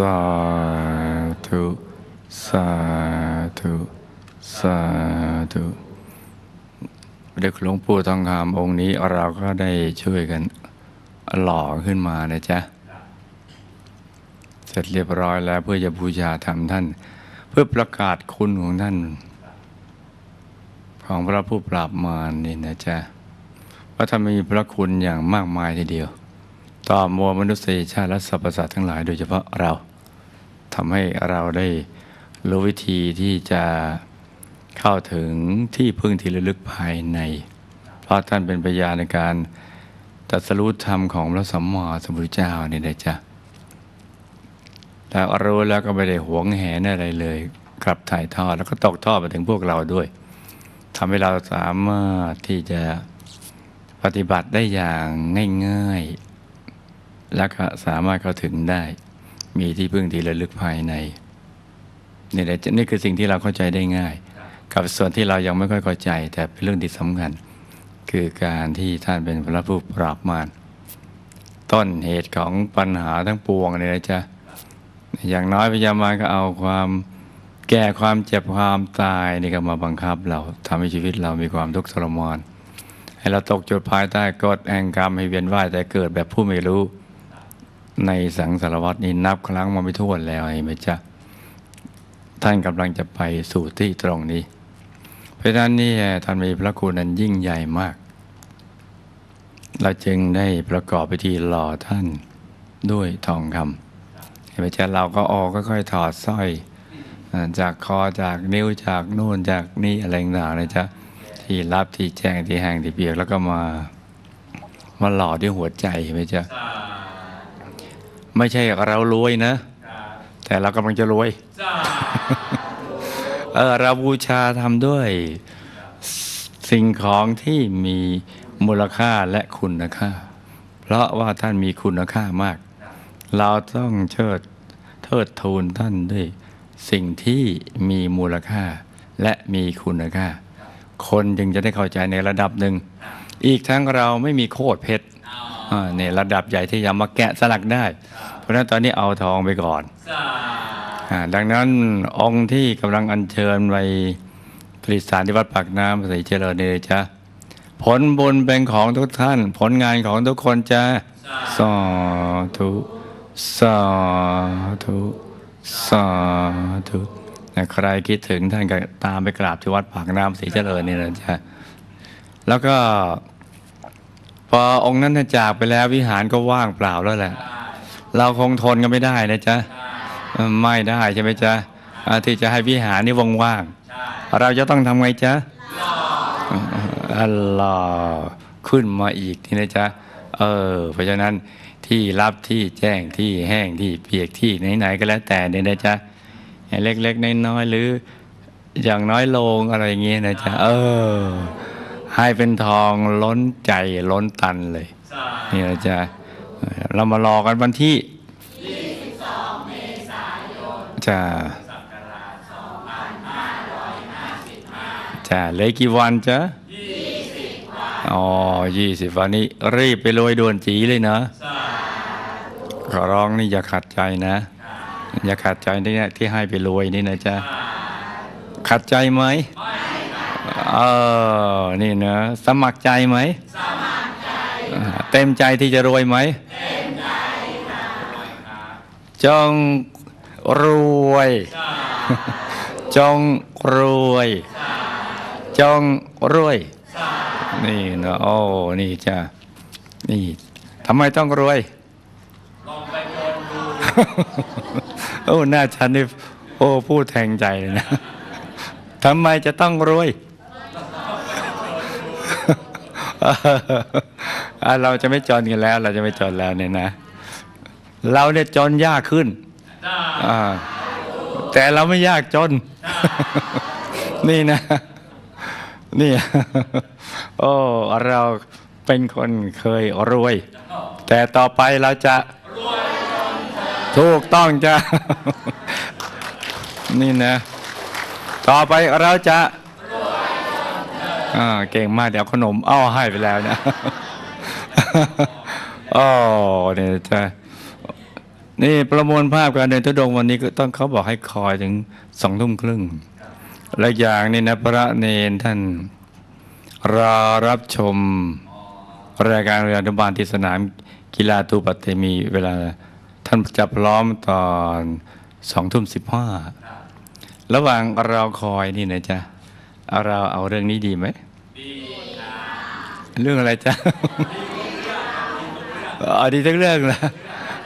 สาธุสาธุสาธุเด็กหลวงปู่ทองคำองค์นี้เราก็ได้ช่วยกันหล่อขึ้นมานะจ๊ะ เสร็จเรียบร้อยแล้วเพื่อจะบูชาธรรมท่าน เพื่อประกาศคุณของท่าน ของพระผู้ปราบมารนี่นะจ๊ะว่าท่านมีพระคุณอย่างมากมายทีเดียว ต่อมวลมนุษยชาติและสรรพสัตว์ทั้งหลายโดยเฉพาะเราทำให้เราได้รู้วิธีที่จะเข้าถึงที่พึ่งที่ระลึกภายใน เพราะท่านเป็นพยานในการตรัสรู้ธรรมของพระสัมมาสัมพุทธเจ้านี่นะจ๊ะแล้วรู้แล้วก็ไม่ได้หวงแหนอะไรเลย กลับถ่ายทอดแล้วก็ตกทอดไปถึงพวกเราด้วยทำให้เราสามารถที่จะปฏิบัติได้อย่างง่ายๆ แล้วก็สามารถเข้าถึงได้ มีที่พึ่งที่ระลึกภายในนี่แหละนี่คือสิ่งที่เราเข้าใจได้ง่าย กับส่วนที่เรายังไม่ค่อยเข้าใจ แต่เป็นเรื่องที่สำคัญ คือการที่ท่านเป็นพระผู้ปราบมารต้นเหตุของปัญหาทั้งปวงเนี่ยนะจ๊ะอย่างน้อยพญามารก็เอาความแก่ความเจ็บความตายนี่ก็มาบังคับ เราทำให้ชีวิตเรามีความทุกข์ทรมานให้เราตกจุดภายใต้กฎแห่งกรรมให้เวียนว่ายแต่เกิดแบบผู้ไม่รู้ ในสังสารวัตนี้นับครั้งมาไม่ถ้วนแล้วเห็นไหมจ๊ะท่านกำลังจะไปสู่ที่ตรงนี้ เพราะฉะนั้นนี่ท่านมีพระคุณนั้นยิ่งใหญ่มาก เราจึงได้ประกอบพิธีหล่อท่านด้วยทองคำเห็นไหมจ๊ะเราก็ออกค่อยๆถอดสร้อยจากคอจากนิ้วจากนู่นจากนี่อะไรต่างๆนะจ๊ะที่รับที่แจ้งที่แห้งที่เปียกแล้วก็มามาหล่อด้วยหัวใจเห็นไหมจ๊ะ ไม่ใช่เรารวยนะ แต่เรากำลังจะรวยเออเราบูชาทำด้วย สิ่งของที่มีมูลค่าและคุณค่า เพราะว่าท่านมีคุณค่ามาก เราต้องเชิดเทิดทูนท่านด้วยสิ่งที่มีมูลค่าและมีคุณค่า คนจึงจะได้เข้าใจในระดับหนึ่ง อีกทั้งเราไม่มีโคตรเพชรอ่าเนี่ยระดับใหญ่ที่จะมาแกะสลักได้ เพราะฉะนั้นตอนนี้เอาทองไปก่อนอาดังนั้นองค์ที่กำลังอัญเชิญไปผลิตสารที่วัดปากน้ำใส่เจริญเนี่ยจะผลบุญเป็นของทุกท่าน ผลงานของทุกคนจะสาธุสาธุสาธุนะใครคิดถึงท่านก็ตามไปกราบที่วัดปากน้ำสีเจริญนี่นะจ๊ะแล้วก็พ อองค์นั้นจากไปแล้ววิหารก็ว่างเปล่าแล้วแหละ เราคงทนกันไม่ได้นะจ๊ะไม่ได้ใช่ไหมจ๊ะที่จะให้วิหารนี่ว่างๆเราจะต้องทำไงจ๊ะอัลลอฮ์ขึ้นมาอีกทีนะจ๊ะเออเพราะฉะนั้นที่รับที่แจ้งที่แห้งที่เปียกที่ไหนๆก็แล้วแต่เนี่ยนะจ๊ะเล็กๆน้อยๆหรืออย่างน้อยโลงอะไรอย่างเงี้ยนะจ๊ะเออ ให้เป็นทองล้นใจล้นตันเลย นี่นะจ๊ะเอ่อเรามารอกันวันที่22เมษายนจ้าจ้าเหลือกี่วันจ๊ะ20วันอ๋อ20วันนี้ รีบไปโรยด่วนจีเลยนะขอร้องนี่อย่าขัดใจนะ อย่าขัดใจนี่นะที่ให้ไปโรยนี่นะจ๊ะขัดใจไหม เออ นี่เนะสมัครใจไหม สมัครใจ เต็มใจที่จะรวยไหม เต็มใจจงรวย จงรวย จงรวย นี่นะโอ้ นี่จ้ะนี่ทำไมต้องรวยลองไปโอ้หน้าฉันนี่โอ้พูดแทงใจเลยนะทำไมจะต้องรวย เราจะไม่จนกันแล้ว เราจะไม่จนแล้วเนี่ยนะ เราเนี่ยจนยากขึ้นอ่าแต่เราไม่ยากจน นี่นะ นี่ โอ้ เราเป็นคนเคยรวย แต่ต่อไปเราจะถูกต้องจ้ะ นี่นะ ต่อไปเราจะ อ่าเก่งมากเดี๋ยวขนมอ้อให้ไปแล้วนะโอ้เนี่ยจะนี่ประมวลภาพการเดินทุดงวันนี้ก็ต้องเขาบอกให้คอยถึงสองทุ่มครึ่ง และอย่างนี้นะพระเนนท่านรอรับชมรายการเรืออนุบาลที่สนามกีฬาตูปัตเตมีเวลาท่านจะพร้อมตอนสองทุ่มสิบห้าระหว่างเราคอยนี่นะจ๊ะเอาเราเอาเรื่องนี้ดีไหม เรื่องอะไรจ๊ะเอาดีทั้งเรื่องนะ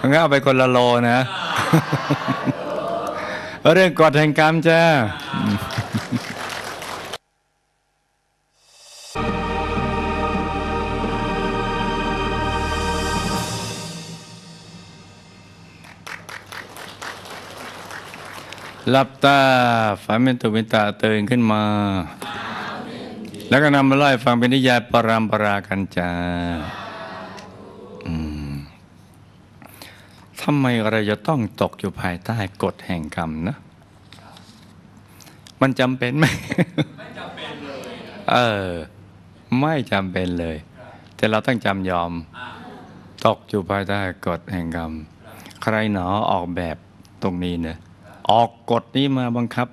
งั้นเอาไปคนละโลนะ เรื่องกฎแห่งกรรมจ้าหลับตาฝันเป็นตุเป็นตาตื่นขึ้นมา แล้วก็นำมาเล่าให้ฟังเป็นนิยายปรามปรากันจาอืมทำไมเราจะต้องตกอยู่ภายใต้กฎแห่งกรรมนะ มันจำเป็นไหมไม่จำเป็นเลย เออ ไม่จำเป็นเลย แต่เราต้องจำยอม ตกอยู่ภายใต้กฎแห่งกรรม ใครหนอออกแบบตรงนี้เนี่ยออกกฎนี้มาบังคับ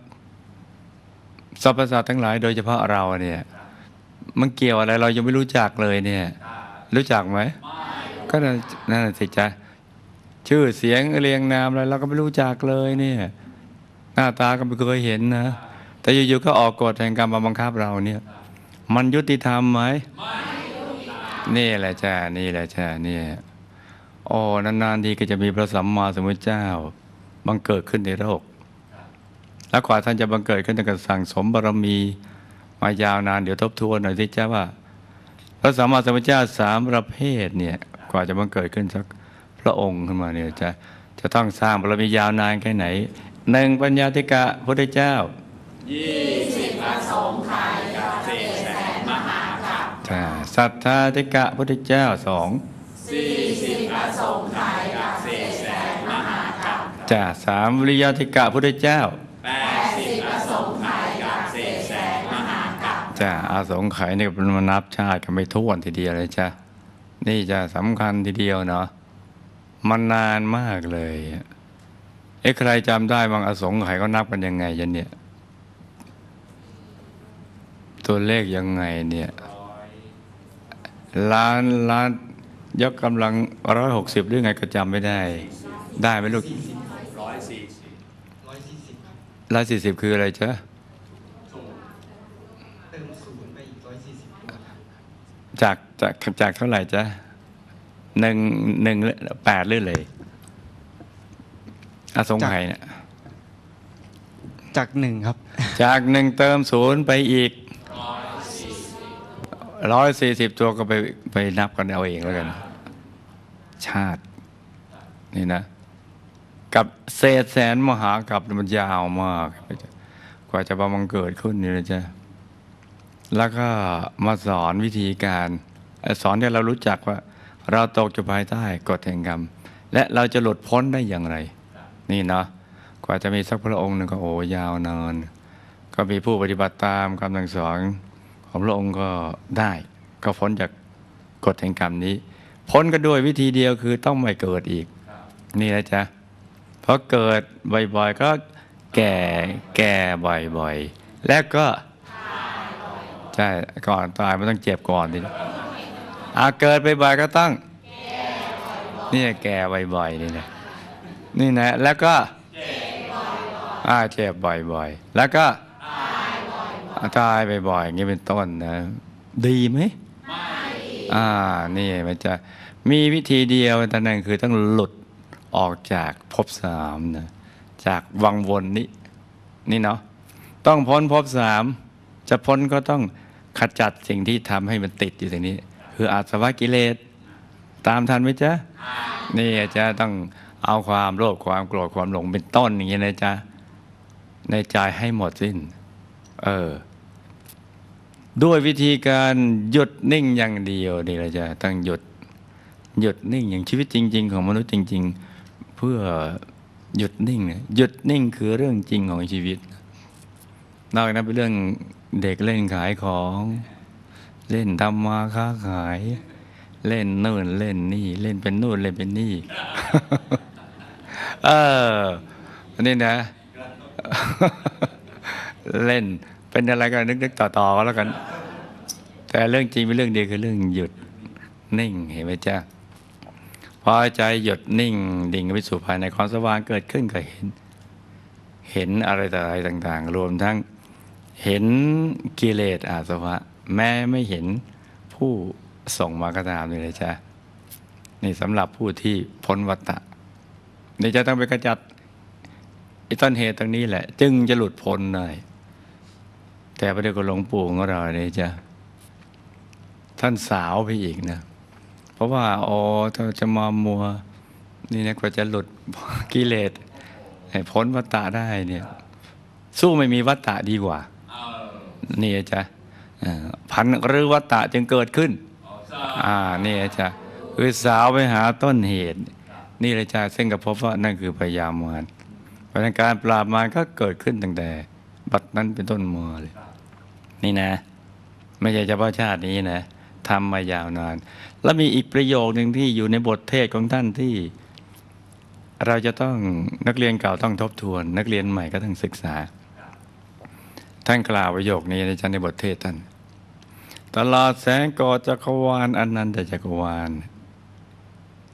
สรรพสัตว์ทั้งหลายโดยเฉพาะเราเนี่ย มันเกี่ยวอะไรเรายังไม่รู้จักเลยเนี่ย รู้จักไหมก็นั่นนั่นนะสิจ๊ะชื่อเสียงเรียงนามอะไรเราก็ไม่รู้จักเลยเนี่ย หน้าตาก็ไม่เคยเห็นนะ แต่อยู่ๆก็ออกกฎแห่งกรรมมาบังคับเราเนี่ย มันยุติธรรมไหมนี่แหละจ้านี่แหละจ้านี่โอ้นานๆทีก็จะมีพระสัมมาสัมพุทธเจ้าบังเกิดขึ้นในโลกแล้วกว่าท่านจะบังเกิดขึ้นท่านก็สั่งสมบารมี มายาวนานเดี๋ยวทบทวนหน่อยสิจ้าว่า พระสัมมาสัมพุทธเจ้าสามประเภทเนี่ยกว่าจะบังเกิดขึ้นสักพระองค์ขึ้นมาเนี่ยจะจะต้องสร้างบารมียาวนานแค่ไหนหนึ่งปัญญาธิกะพุทธเจ้าจ้าสัทธาธิกะพุทธเจ้าสองจ้าสามวิริยธิกะพุทธเจ้า จ้าอาสงไขยนี่เป็นมานับชาติกันไม่ท้วนทีเดียวเลยจ้านี่จะสำคัญทีเดียวเนาะมันนานมากเลยเอ๊ะใครจำได้บางอสงไขยเขานับกันยังไงยันเนี่ย ตัวเลขยังไงเนี่ยล้านล้านยกกำลังร้อยหกสิบหรือไงก็จำไม่ได้ ได้ไหมลูกร้อยสี่สิบร้อยสี่สิบคืออะไรจ๊ะ เติมศูนย์ไปอีกร้อยสี่สิบ จากจากจากเท่าไหร่จ๊ะหนึ่งหนึ่งแปดหรือเลยอสงไขยเนี่ยจากหนึ่งครับ จากหนึ่งเติมศูนย์ไปอีกร้อยสี่สิบตัวก็ไปไปนับกันเอาเองแล้วกัน ชาติ นี่นะ กับเศษแสนมหากับมันยาวมาก กว่าจะประมังเกิดขึ้นนี่นะจ๊ะ แล้วก็มาสอนวิธีการ สอนให้เรารู้จักว่า เราตกอยู่ภายใต้กฎแห่งกรรม และเราจะหลุดพ้นได้อย่างไร นี่เนาะกว่าจะมีสักพระองค์หนึ่งก็โอ้ยาวนานก็มีผู้ปฏิบัติตามคำสั่งสอนของพระองค์ก็ได้ก็พ้นจากกฎแห่งกรรมนี้ พ้นก็ด้วยวิธีเดียวคือต้องไม่เกิดอีก นี่นะจ๊ะเพราะเกิดบ่อยๆก็แก่แก่บ่อยๆ แล้วก็ ใช่ก่อนตายมันต้องเจ็บก่อนทีนี้อาเกิดบ่อยๆก็ต้องนี่แก่บ่อยๆนี่นะนี่นะแล้วก็อาเจ็บบ่อยๆ แล้วก็ตายบ่อยๆอย่างนี้เป็นต้นนะ ดีไหมอ่า นี่มันจะมีวิธีเดียวแต่นั่นคือต้องหลุดออกจากภพสามนะจากวังวนนี้ นี่เนาะต้องพ้นภพสามจะพ้นก็ต้อง ขจัดสิ่งที่ทำให้มันติดอยู่ตรงนี้ คืออาสวะกิเลสตามทันไหมจ๊ะนี่จะต้องเอาความโลภความโกรธความหลงเป็นต้นอย่างนี้นะจ๊ะในใจให้หมดสิ้น เออ ด้วยวิธีการหยุดนิ่งอย่างเดียวนี่เราจะต้องหยุดหยุดนิ่งอย่างชีวิตจริง ๆ ของมนุษย์จริง ๆ เพื่อหยุดนิ่งเนี่ยหยุดนิ่งคือเรื่องจริงของชีวิตนอกจากนั้นเป็นเรื่อง เด็กเล่นขายของ เล่นทำมาค้าขาย เล่นนู่นเล่นนี่ เล่นเป็นนู่นเล่นเป็นนี่ เอออันนี้นะ เล่นเป็นอะไรก็นึกๆต่อๆก็แล้วกัน แต่เรื่องจริงเป็นเรื่องเดียวคือเรื่องหยุดนิ่งเห็นไหมจ๊ะพอใจหยุดนิ่ง ดิ่งไปสู่ภายในความสว่างเกิดขึ้นก็เห็น เห็นอะไรต่ออะไรต่าง ๆ รวมทั้ง เห็นกิเลสอาสวะ แม้ไม่เห็นผู้ส่งมาก็ตามนี่เลยจ้ะนี่สำหรับผู้ที่พ้นวัฏฏะนี่จะต้องไปกระจัดไอ้ต้นเหตุตรงนี้แหละ จึงจะหลุดพ้นได้แต่พระเดชคุณหลวงปู่ของเราเนี่ยจะท่านสาวไปอีกนะ เพราะว่าอ๋อถ้าจะมามัว นี่นะกว่าจะหลุดกิเลสพ้นวัฏฏะได้เนี่ย สู้ไม่มีวัฏฏะดีกว่า นี่จ้ะอ่าพันหรือวัฏฏะจึงเกิดขึ้นอ่านี่จ้ะคือสาวไปหาต้นเหตุ นี่เลยจ้ะซึ่งก็พบว่านั่นคือพยามารเพราะฉะนั้นการปราบมารก็เกิดขึ้นตั้งแต่ บัดนั้นเป็นต้นมาเลย นี่นะ ไม่ใช่เฉพาะชาตินี้นะทำมายาวนาน แล้วมีอีกประโยคหนึ่งที่อยู่ในบทเทศของท่านที่ เราจะต้องนักเรียนเก่าต้องทบทวน นักเรียนใหม่ก็ต้องศึกษา ท่านกล่าวประโยคนี้ในจันในบทเทศท่าน ตลอดแสงกอจักรวาลอนันตจักรวาล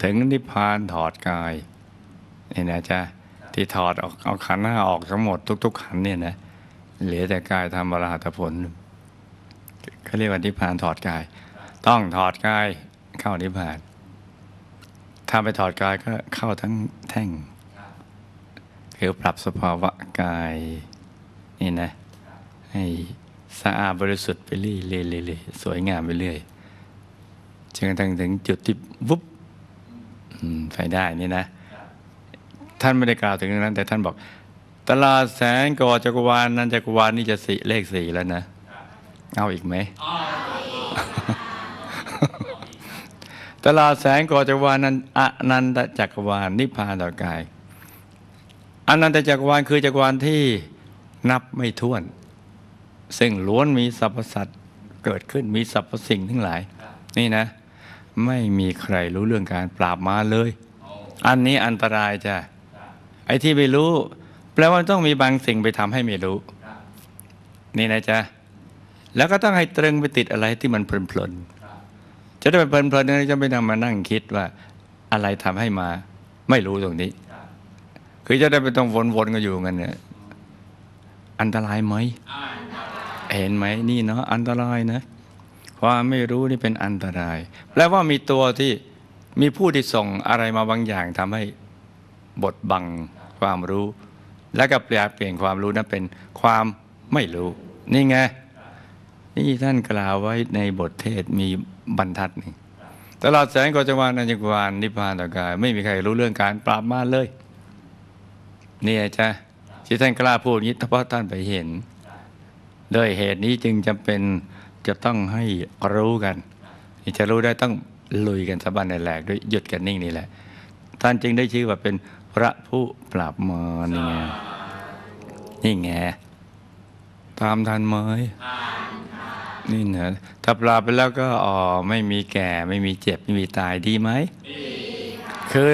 ถึงนิพพานถอดกายนี่นะจ๊ะที่ถอดออกเอาขันห้าออกทั้งหมดทุก ๆ ขันเนี่ยนะเหลือแต่กายทำอรหัตผลเขาเรียกว่านิพพานถอดกาย ต้องถอดกายเข้านิพพาน ถ้าไปถอดกายก็เข้าทั้งแท่ง คือปรับสภาวะกายนี่นะ ให้สะอาดบริสุทธิ์ไปเรื่อยๆๆสวยงามไปเรื่อยจนกระทั่งถึงจุดที่วุบอืมไปได้นี่นะ ท่านไม่ได้กล่าวถึงตรงนั้น แต่ท่านบอก ตลาดแสงก่อจักรวาลนั้นจักรวาลนี่จะสี่เลขสี่แล้วนะ เอาอีกไหมตลาดแสงก่อจักรวาลนั้นอนันตจักรวาลนิพพานต่อกายอนันตจักรวาลคือจักรวาลที่นับไม่ถ้วน ซึ่งล้วนมีสรรพสัตว์เกิดขึ้นมีสรรพสิ่งทั้งหลาย นี่นะ ไม่มีใครรู้เรื่องการปราบมาเลย อันนี้อันตรายจ้ะไอ้ที่ไม่รู้ แปลว่าต้องมีบางสิ่งไปทำให้ไม่รู้ นี่นะจ๊ะแล้วก็ต้องให้ตรึงไปติดอะไรที่มันเพลินๆจะได้ไปเพลินๆนะจะไม่ต้องมานั่งคิดว่าอะไรทำให้มา ไม่รู้ตรงนี้ คือจะได้ไม่ต้องวนๆกันอยู่กันเนี่ยอันตรายไหม เห็นไหมนี่เนาะอันตรายนะความไม่รู้นี่เป็นอันตราย แปลว่ามีตัวที่มีผู้ที่ส่งอะไรมาบางอย่างทำให้บดบังความรู้ แล้วก็เปลี่ยนเปลี่ยนความรู้นั้นเป็นความไม่รู้ นี่ไงนี่ท่านกล่าวไว้ในบทเทศมีบรรทัดหนึ่งตลอดแสงกจวานอัญญกวานนิพพานต่อกาย ไม่มีใครรู้เรื่องการปราบมารเลย นี่ไงจ้ะที่ท่านกล้าพูดนี้เพราะท่านไปเห็น ด้วยเหตุนี้จึงจำเป็นจะต้องให้รู้กันที่จะรู้ได้ต้องลุยกันสะบันในแหลกด้วยหยุดกันนิ่งนี่แหละ ท่านจึงได้ชื่อว่าเป็นพระผู้ปราบมารนี่ไงนี่ไงตามทันไหมนี่นะถ้าปราบไปแล้วก็อ๋อไม่มีแก่ไม่มีเจ็บไม่มีตายดีไหมคือ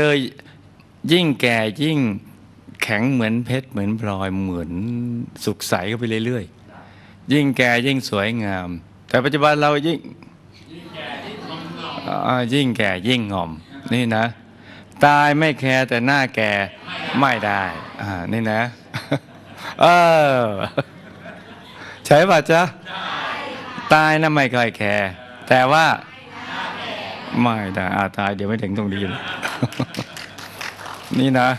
ยิ่งแก่ยิ่งแข็งเหมือนเพชรเหมือนพลอยเหมือนสุกใสเข้าไปเรื่อยๆ ยิ่งแก่ยิ่งสวยงาม แต่ปัจจุบันเรายิ่งยิ่งแก่ยิ่งงอม นี่นะ ตายไม่แคร์แต่หน้าแก่ไม่ได้นี่นะ เออ ใช่ป่ะจ๊ะ ตายนะไม่ค่อยแคร์แต่ว่าไม่ได้อาตายเดี๋ยวไม่ถึงตรงนี้เลยนี่นะ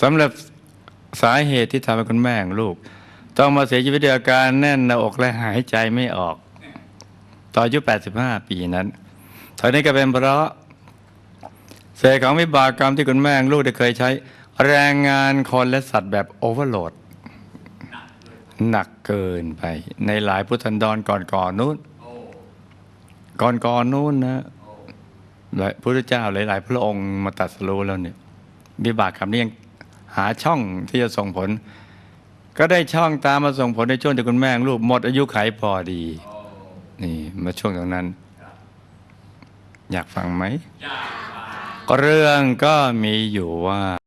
สำหรับ สาเหตุที่ทำให้คุณแม่ของลูก ต้องมาเสียชีวิตด้วยอาการแน่นหน้าอกและหายใจไม่ออก ต่ออายุ 85 ปีนั้นท่านี้ก็เป็นเพราะเศษของวิบากกรรมที่คุณแม่งลูกได้เคยใช้ แรงงานคนและสัตว์แบบโอเวอร์โหลด หนักเกินไป ในหลายพุทธันดรก่อนก่อนๆนู้นก่อนก่อนๆนู้นนะหลายพระเจ้าหลายๆ พระองค์มาตัดสรู้แล้วเนี่ยวิบากกรรมนี้ยัง หาช่องที่จะส่งผล ก็ได้ช่องตามมาส่งผลในช่วงที่คุณแม่ของลูกหมดอายุไขพอดี นี่มาช่วงตรงนั้น อยากฟังไหมอยากฟัเรื่องก็มีอยู่ว่า